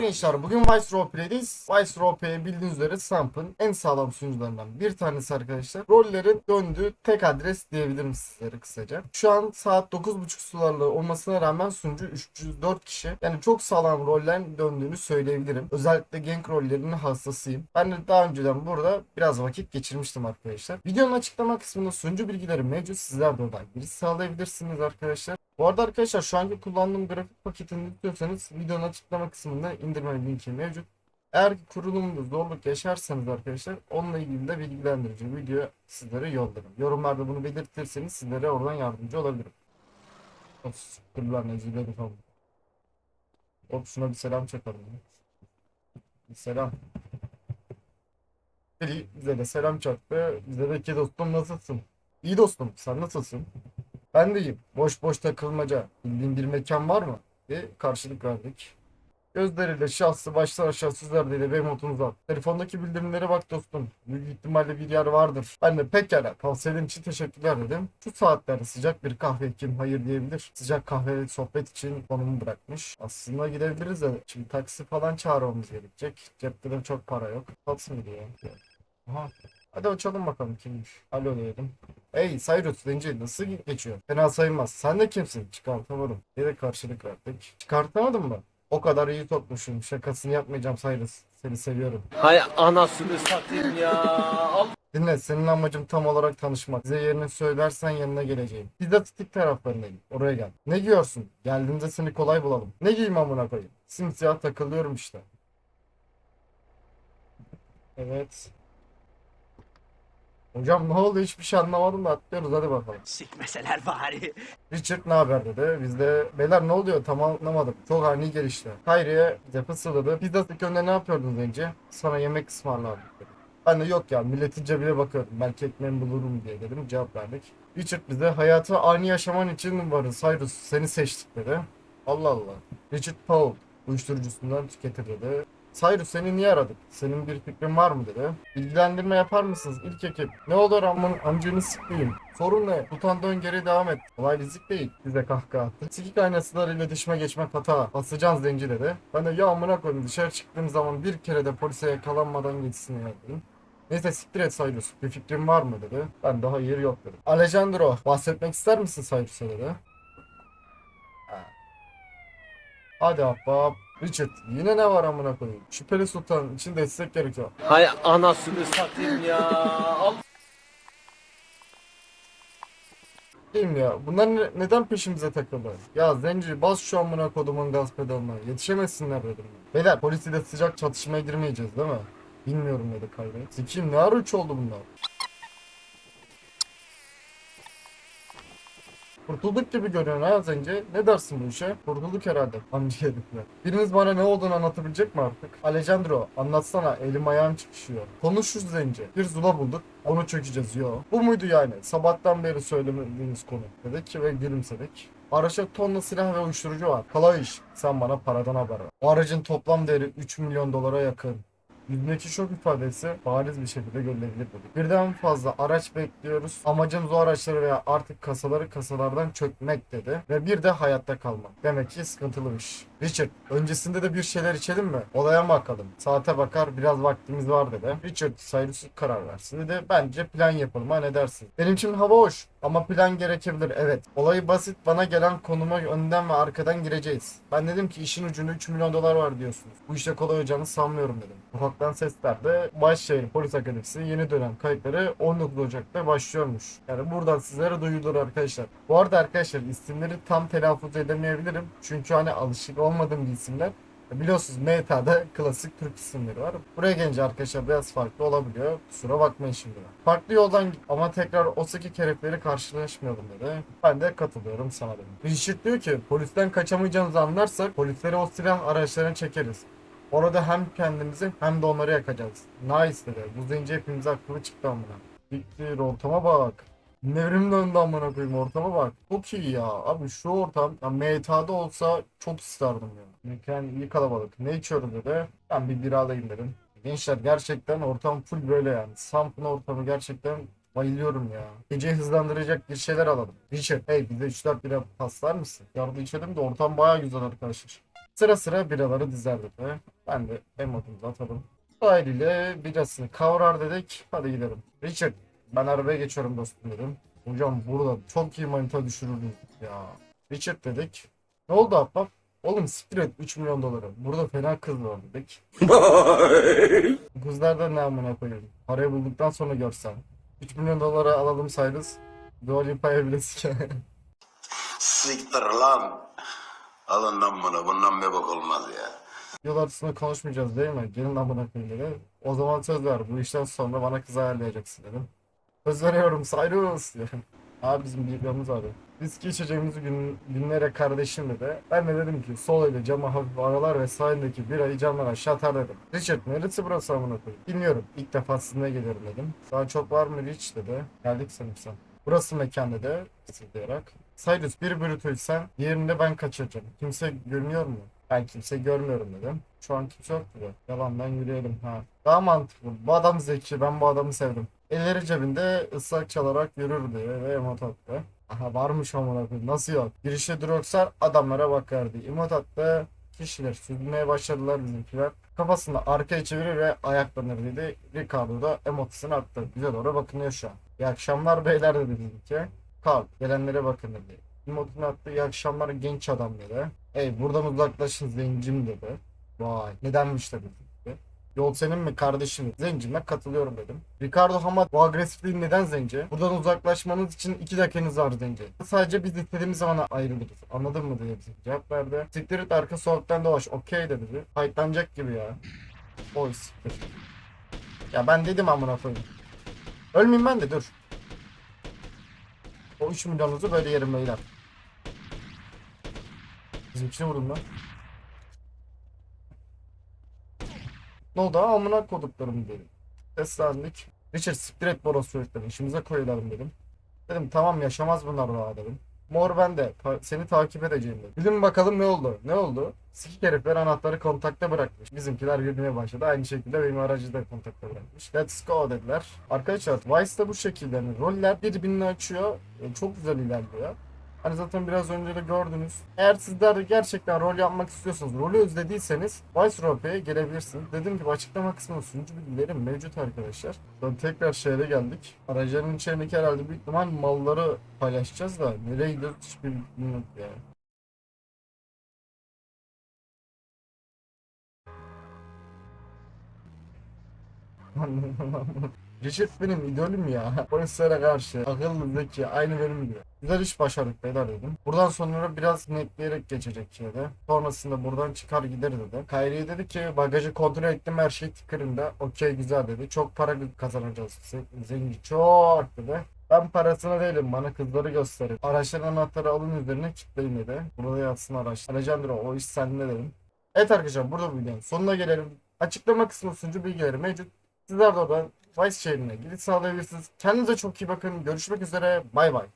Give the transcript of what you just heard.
gençler bugün Vice Roleplay'deyiz. Vice Roleplay bildiğiniz üzere Samp'ın en sağlam sunucularından bir tanesi arkadaşlar. Rollerin döndüğü tek adres diyebilirim sizlere kısaca. Şu an saat 9.30 sularla olmasına rağmen sunucu 304 kişi. Yani çok sağlam rollerin döndüğünü söyleyebilirim. Özellikle gank rollerinin hastasıyım. Ben de daha önceden burada biraz vakit geçirmiştim arkadaşlar. Videonun açıklama kısmında sunucu bilgileri mevcut. Sizler de oradan giriş sağlayabilirsiniz arkadaşlar. Bu arada arkadaşlar şu anki kullandığım grafik paketini istiyorsanız videonun açıklama kısmında indirme linki mevcut. Eğer ki kurulumda zorluk yaşarsanız arkadaşlar onunla ilgili de bilgilendirici video sizlere yollarım. Yorumlarda bunu belirtirseniz sizlere oradan yardımcı olabilirim. Of siktirler nezileri falan. Hop bir selam çakalım. Bir selam. Bize de selam çaktı. Bize de ki dostum nasılsın? İyi dostum sen nasılsın? Ben de iyiyim. Boş boş takılmaca. Bildiğin bir mekan var mı? diye karşılık verdik. Gözleriyle şahsı baştan aşağı süzlerdiyle benim otunuza. Telefondaki bildirimlere bak dostum. Büyük ihtimalle bir yer vardır. Ben de pekala tavsiyelerin için teşekkürler dedim. Şu saatlerde sıcak bir kahve kim hayır diyebilir. Sıcak kahve sohbet için konumu bırakmış. Aslında gidebiliriz de şimdi taksi falan çağırmamız gerekecek. Cepte de çok para yok. Taksi mi diyor? Aha. Hadi açalım bakalım kimmiş. Alo diyelim. Hey Cyrus Zenci nasıl geçiyor? Fena sayılmaz. Sen de kimsin? Çıkartamadım. Bir de karşılık verdik. Çıkartamadın mı? O kadar iyi topmuşum. Şakasını yapmayacağım Cyrus. Seni seviyorum. Hay anasını satayım ya. Dinle senin amacım tam olarak tanışmak. Size yerini söylersen yanına geleceğim. Pizza Stick taraflarındayım. Oraya gel. Ne giyiyorsun? Geldiğinde seni kolay bulalım. Ne giyeyim amına koyayım? Simsiyah takılıyorum işte. Evet. Hocam ne oldu hiçbir şey anlamadım da atlıyoruz hadi bakalım. Sikmeseler bari. Richard ne haber dedi. Biz de beyler ne oluyor tam anlamadım. Çok ani gelişti. Hayriye bize fısıldadı. Pizza önünde ne yapıyordun Zenci? Sana yemek ısmarladık dedi. Ben de yok ya milletin cebine bakıyordum. Belki ekmeğimi bulurum diye dedim. Cevap verdik. Richard bize hayatı ani yaşaman için varız. Cyrus seni seçtik dedi. Allah Allah. Richard Paul uyuşturucusundan tüketir dedi. Cyrus seni niye aradık? Senin bir fikrin var mı dedi. Bilgilendirme yapar mısınız ilk ekip? Ne olur amın amcını sıkmayayım. Sorun ne? Tutan dön geri devam et. Olay rizik değil. Bize kahkaha attı. Sikik aynasılarıyla iletişime geçmek hata. Basacaksın zenci dedi. Ben de ya amına koyayım dışarı çıktığım zaman bir kere de polise yakalanmadan geçsin ya dedim. Neyse siktir et Cyrus. Bir fikrin var mı dedi. Ben de hayır yok dedim. Alejandro bahsetmek ister misin Cyrus'a dedi. Ha. Hadi ahbap. Richard yine ne var amına koyayım? Şüpheli sultan için destek gerekiyor. Hay anasını satayım ya. Al. Kim ya? Bunlar ne- neden peşimize takıldı? Ya Zenci bas şu amına kodumun gaz pedalına. Yetişemesinler dedim. Beyler polisiyle sıcak çatışmaya girmeyeceğiz değil mi? Bilmiyorum dedi Kayra. Sikim ne ara üç oldu bunlar? Kurtulduk gibi görüyorsun ha Zenci. Ne dersin bu işe? Kurtulduk herhalde. Amca herifler. Biriniz bana ne olduğunu anlatabilecek mi artık? Alejandro anlatsana elim ayağım çıkışıyor. Konuş şu Zenci. Bir zula bulduk. Onu çökeceğiz yo. Bu muydu yani? Sabahtan beri söylemediğiniz konu. Dedik ve gülümsedik. Araçta tonla silah ve uyuşturucu var. Kolay iş. Sen bana paradan haber ver. O aracın toplam değeri 3 milyon dolara yakın. Yüzündeki şok ifadesi bariz bir şekilde görülebilir dedik. Birden fazla araç bekliyoruz. Amacımız o araçları veya artık kasaları kasalardan çökmek dedi. Ve bir de hayatta kalmak. Demek ki sıkıntılıymış. Richard öncesinde de bir şeyler içelim mi? Olaya bakalım. Saate bakar biraz vaktimiz var dedi. Richard Cyrus karar versin dedi. Bence plan yapalım ha ne dersin? Benim için hava hoş ama plan gerekebilir evet. Olayı basit bana gelen konuma önden ve arkadan gireceğiz. Ben dedim ki işin ucunda 3 milyon dolar var diyorsunuz. Bu işte kolay olacağını sanmıyorum dedim. Ufaktan sesler de Başşehir Polis Akademisi yeni dönem kayıtları 19 Ocak'ta başlıyormuş. Yani buradan sizlere duyurulur arkadaşlar. Bu arada arkadaşlar isimleri tam telaffuz edemeyebilirim. Çünkü hani alışık olmadığım isimler. Biliyorsunuz Meta'da klasik Türk isimleri var. Buraya gelince arkadaşlar biraz farklı olabiliyor. Kusura bakmayın şimdi. Farklı yoldan ama tekrar o sıkı herifleri karşılaşmayalım dedi. Ben de katılıyorum sana dedim. Richard diyor ki polisten kaçamayacağınızı anlarsak polisleri o silah araçlarına çekeriz. Orada hem kendimizi hem de onları yakacağız. Nice dedi. Bu zenci hepimize akıllı çıktı amına. Siktir ortama bak. Nevrim döndü amına koyayım ortama bak. Çok iyi ya. Abi şu ortam ya MTA'da olsa çok isterdim ya. Mekan iyi kalabalık. Ne içiyoruz dedi. Ben bir bira alayım dedim. Gençler gerçekten ortam full böyle yani. Samp'ın ortamı gerçekten bayılıyorum ya. Geceyi hızlandıracak bir şeyler alalım. Richard hey bize 3-4 bira paslar mısın? Yardım içelim de ortam baya güzel arkadaşlar. Sıra sıra biraları dizerdik ve ben de emotumuzu atalım. Sahiliyle birasını kavrar dedik. Hadi gidelim. Richard ben arabaya geçiyorum dostum dedim. Hocam burada çok iyi manita düşürürdük ya. Richard dedik. Ne oldu Abbab? Oğlum siktir et 3 milyon doları. Burada fena kız var dedik. Kızlardan ne amına koyayım. Parayı bulduktan sonra görsen. 3 milyon dolara alalım Cyrus. Dua Lipa'ya bile. Siktir lan. Alından bunu. Bundan bir bok olmaz ya. Yol artısında konuşmayacağız değil mi? Gelin amına koyayım dedi. O zaman söz ver. Bu işten sonra bana kız ayarlayacaksın dedim. Söz veriyorum Cyrus diyorum. Abi bizim bir planımız vardı. Viski içeceğimizi gün, günlere kardeşim dedi. Ben de dedim ki sol ile cama hafif aralar ve sahildeki birayı camdan aşağı atar dedim. Richard neresi burası amına koyayım? Bilmiyorum. İlk defa sizinle geliyorum dedim. Daha çok var mı Rich dedi. Geldik sanırsam. Burası mekan dedi. Sızlayarak. Cyrus bir Bruto'ysan diğerini ben kaçıracağım. Kimse görmüyor mu? Ben kimse görmüyorum dedim. Şu an kimse yok dedi. Yalandan yürüyelim ha. Daha mantıklı. Bu adam zeki. Ben bu adamı sevdim. Elleri cebinde ıslak çalarak yürür diye ve emot. Aha varmış amına. Nasıl yok? Girişte Droxar adamlara bakardı. Emot. Kişiler süzülmeye başladılar bizimkiler. Kafasını arkaya çevirir ve ayaklanır dedi. Ricardo da emotisini attı. Bize doğru bakınıyor şu an. İyi akşamlar beyler dedi bizimki. Kalk gelenlere bakın dedi. Emotini attı. İyi akşamlar genç adam dedi. Ey buradan uzaklaşın zencim dedi. Vay nedenmiş dedi. Yol senin mi kardeşim? Zencime katılıyorum dedim. Ricardo Hamad bu agresifliğin neden zenci? Buradan uzaklaşmanız için iki dakikanız var zenci. Sadece biz istediğimiz zaman ayrılırız. Anladın mı diye bize cevap verdi. Siktir et arka sokaktan dolaş. Okey dedi. Fightlanacak gibi ya. Oy siktir. Ya ben dedim amına koyayım. Ölmeyeyim ben de dur. O 3 milyonunuzu böyle yerim beyler. Bizimkine vurdum lan. Ne oldu ha amına koduklarım dedim. Seslendik. Richard siktir et boros çocuklarını işimize koyulalım dedim. Dedim tamam yaşamaz bunlar daha dedim. Mor ben de ta- seni takip edeceğim dedim. Dedim bakalım ne oldu? Ne oldu? Sikik herifler anahtarı kontakta bırakmış. Bizimkiler yürümeye başladı. Aynı şekilde benim aracı da kontakta bırakmış. Let's go dediler. Arkadaşlar Vice'da bu şekilde yani roller birbirini açıyor. E, Çok güzel ilerliyor. Hani zaten biraz önce de gördünüz. Eğer sizler gerçekten rol yapmak istiyorsanız, rolü özlediyseniz Vice Roleplay'e gelebilirsiniz. Dediğim gibi açıklama kısmında sunucu bilgilerim mevcut arkadaşlar. Sonra tekrar şehre geldik. Aracların içerideki herhalde büyük ihtimal malları paylaşacağız da nereye hiçbir bilgim yok ya. Richard benim idolüm ya. Polislere karşı akıllı zeki aynı benim gibi. Güzel iş başardık beyler dedim. Buradan sonra biraz netleyerek geçecek şeyde. Sonrasında buradan çıkar gider dedi. Kayri'ye dedi ki bagajı kontrol ettim her şey tıkırında. Okey güzel dedi. Çok para kazanacağız. Zengin çok dedi. Ben parasına değilim bana kızları gösterin. Araçların anahtarı alın üzerine kilitleyin dedi. Burada yatsın araç. Alejandro o iş sende dedim. Evet arkadaşlar burada bu videonun sonuna gelelim. Açıklama kısmı sunucu bilgileri mevcut. Sizler de oradan Vice şehrine gidip sağlayabilirsiniz. Kendinize çok iyi bakın. Görüşmek üzere. Bay bay.